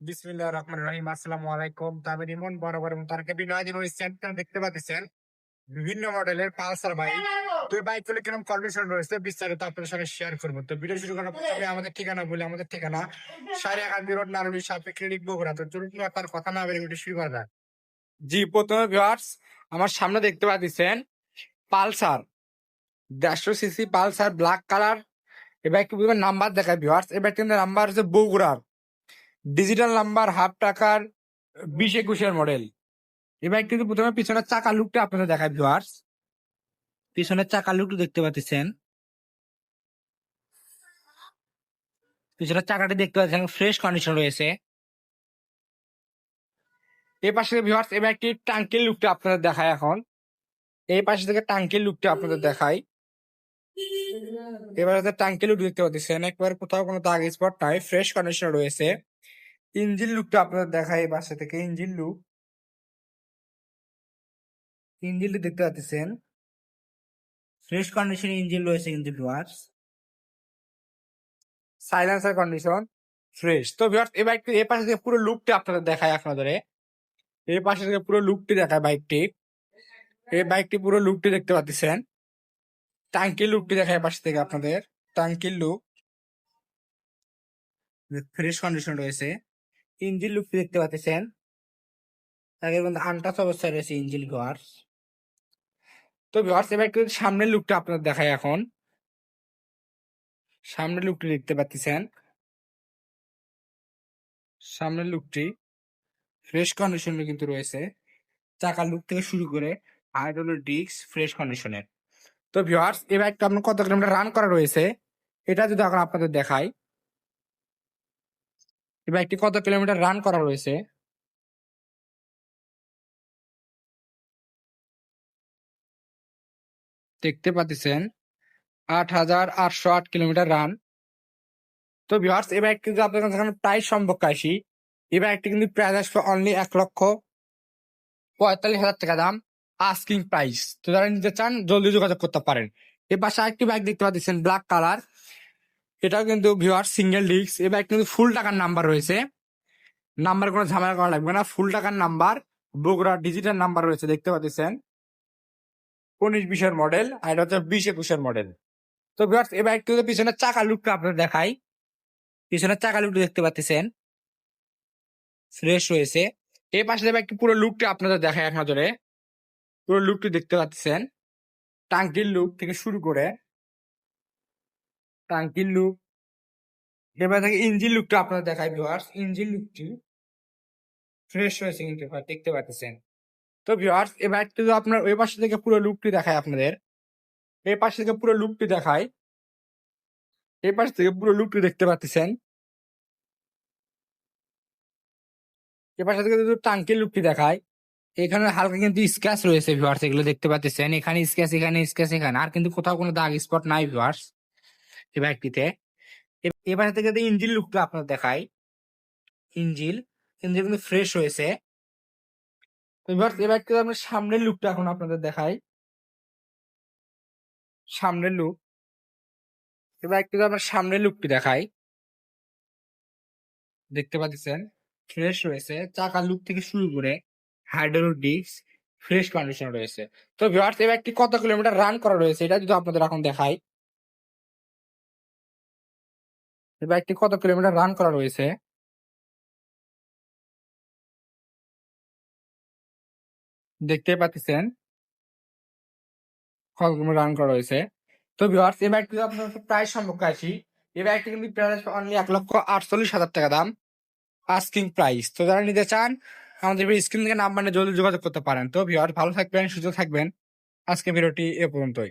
বিসমিল্লাহ রহমান রহিম আসসালামু আলাইকুম। আমি রিমন বরাবর এবং তার বিনয় দিন ওই সেটটা দেখতে পাচ্ছেন। বিভিন্ন মডেলের পালসার বাইক। তো এই বাইকগুলো কীরকম কন্ডিশন রয়েছে বিস্তারিত আপনাদের সঙ্গে শেয়ার করব। তো ভিডিও শুরু করার প্রথমে আমাদের ঠিকানা বলি। আমাদের ঠিকানা সাড়ে একান্তি রোড নারুলি সাপে ক্লিনিক বগুড়া। তো চলুন তার কথা না বেরিয়ে শুরু করা যাক। জি প্রথমে ভিউয়ার্স আমার সামনে দেখতে পাচ্ছেন পালসার। দেড়শো সিসি পালসার ব্ল্যাক কালার এই বাইকটি নাম্বার দেখায় ভিউয়ার্স এই বাইকটির নাম্বার হচ্ছে বগুড়ার। ডিজিটাল নাম্বার হাফ টাকার, বিশ একুশের মডেল এই বাইক কিন্তু প্রথমে পিছনের চাকা লুকটা আপনাদের দেখায় ভিউয়ার্স পিছনের চাকা লুকটা দেখতে পাচ্ছেন। পিছনের চাকাটি দেখতে পাচ্ছেন ফ্রেশ কন্ডিশন রয়েছে। এই পাশে ভিউয়ার্স এই বাইকটির টাঙ্কির লুকটা আপনাদের দেখায় এখন। এই পাশে থেকে টাঙ্কির লুকটা আপনাদের দেখায় এবার হচ্ছে টাঙ্কি লুক দেখতে পাচ্ছেন একবার কোথাও কোনো দাগ স্পট নাই ফ্রেশ কন্ডিশন রয়েছে। ইঞ্জিন লুকটা আপনাদের এই পাশে থেকে ইঞ্জিন লুক ইঞ্জিন লুক দেখতে পাচ্ছেন। ফ্রেশ কন্ডিশন ইঞ্জিন রয়েছে কিন্তু ভিউয়ার্স সাইলেন্সার কন্ডিশন ফ্রেশ তো ভিউয়ার্স এই বাইকটি এই পাশে থেকে পুরো লুকটা আপনাদের দেখায় আপনাদের। এই পাশে থেকে পুরো লুকটি দেখায় বাইকটি এই বাইকটি পুরো লুকটি দেখতে পাচ্ছেন। টাঙ্কির লুকটি দেখায় পাশ থেকে আপনাদের। টাঙ্কির লুক ফ্রেশ কন্ডিশন রয়েছে। ইঞ্জিন লুকটি দেখতে পাচ্ছেন। আগের মধ্যে আনটাচ অবস্থায় রয়েছে ইঞ্জিন ভিওয়ার্স তো ভিওয়ার্স এবার একটু সামনের লুকটা আপনাদের দেখায় এখন। সামনের লুকটি দেখতে পাচ্ছেন। সামনের লুকটি ফ্রেশ কন্ডিশনে কিন্তু রয়েছে। চাকার লুক থেকে শুরু করে হাইড্রোলিক ডিস্ক ফ্রেশ কন্ডিশনের তো ভিউয়ার্স এই বাইকটা আপনার কত কিলোমিটার রান করা রয়েছে, এটা যদি এখন আপনাদের দেখাই। এই বাইকটি কত কিলোমিটার রান করা রয়েছে? দেখতে পাচ্ছেন, আট হাজার আটশো আট কিলোমিটার রান তো ভিউয়ার্স এই বাইকটি যদি আপনাদের কাছে প্রাইস সম্পর্কে আসি এই বাইকটি কিন্তু প্রাইস আসবে অনলি এক লক্ষ পঁয়তাল্লিশ হাজার টাকা দাম। আস্কিং প্রাইস তো যারা নিতে চান, জলদি যোগাযোগ করতে পারেন। এর পাশে আরেকটি বাইক দেখতে পাচ্ছেন ব্ল্যাক কালার এটাও কিন্তু ভিউয়ার সিঙ্গেল ডিস্ক এই বাইক কিন্তু ফুল টাকার নাম্বার রয়েছে। নাম্বার কোনো ঝামেলা করা লাগবে না। ফুল টাকার নাম্বার বগুড়া ডিজিটাল নাম্বার রয়েছে, দেখতে পাচ্ছেন। উনিশ বিশের মডেল আর এটা হচ্ছে বিশ একুশের মডেল তো ভিউয়ার্স এই বাইকটি পিছনের চাকা লুকটা আপনাদের দেখাই। পিছনের চাকা লুকটা দেখতে পাচ্ছেন। ফ্রেশ রয়েছে। এই পাশে বাইকটি পুরো লুকটা আপনাদের দেখায় এক নজরে। পুরো লুকটি দেখতে পাচ্ছেন। টাঙ্কির লুক থেকে শুরু করে টাঙ্কির লুক এবার থেকে ইঞ্জিন লুকটা আপনাদের দেখায় ভিউয়ার্স ইঞ্জিন লুকটি ফ্রেশ হয়েছে কিন্তু দেখতে পাচ্ছেন। তো ভিউয়ার্স এবার একটু আপনার ওই পাশে থেকে পুরো লুকটি দেখায় আপনাদের। এই পাশে থেকে পুরো লুকটি দেখায় এই পাশ থেকে পুরো লুকটি দেখতে পাচ্ছেন। এ পাশে থেকে যদি টাঙ্কির লুকটি দেখায় এখানে হালকা কিন্তু স্ক্যাচ রয়েছে ভিউয়ার্স এগুলো দেখতে পাচ্ছেন। এখানে স্ক্যাচ এখানে স্ক্যাচ এখানে। আর কিন্তু কোথাও কোনো দাগ স্পট নাই ভিউয়ার্স এই বাইকটিতে এবার থেকে যদি ইঞ্জিল লুকটা আপনার দেখাই। ইঞ্জিল ইঞ্জিল কিন্তু ফ্রেশ হয়েছে ভিউয়ার্স এই বাইকটিতে আপনার সামনের লুকটা এখন আপনাদের দেখাই। সামনের লুক এই বাইকটিতে আপনার সামনের লুকটি দেখাই। দেখতে পাচ্ছেন ফ্রেশ রয়েছে। চাকার লুক থেকে শুরু করে হাইড্রোলিক ডিস্ক ফ্রেশ কন্ডিশন রয়েছে। তো ভিউয়ার্স এবার বাইকটি কত কিলোমিটার রান করা রয়েছে, এটা যদি আপনাদের এখন দেখাই। এই বাইকটি কত কিলোমিটার রান করা রয়েছে। দেখতে পাচ্ছেন? কত কিলোমিটার রান করা রয়েছে। তো ভিউয়ার্স এই বাইকটি যদি আপনার প্রাইস সম্পর্কে আসি। এই বাইকটি কিন্তু প্রাইস অনলি এক লক্ষ আটচল্লিশ হাজার টাকা দাম। আস্কিং প্রাইস তো যারা নিতে চান আমাদের স্ক্রিন থেকে নাম্বার জলদি যোগাযোগ করতে পারেন। তো ভিওর ভালো থাকবেন, সুস্থ থাকবেন। আজকে ভিডিওটি এ পর্যন্তই।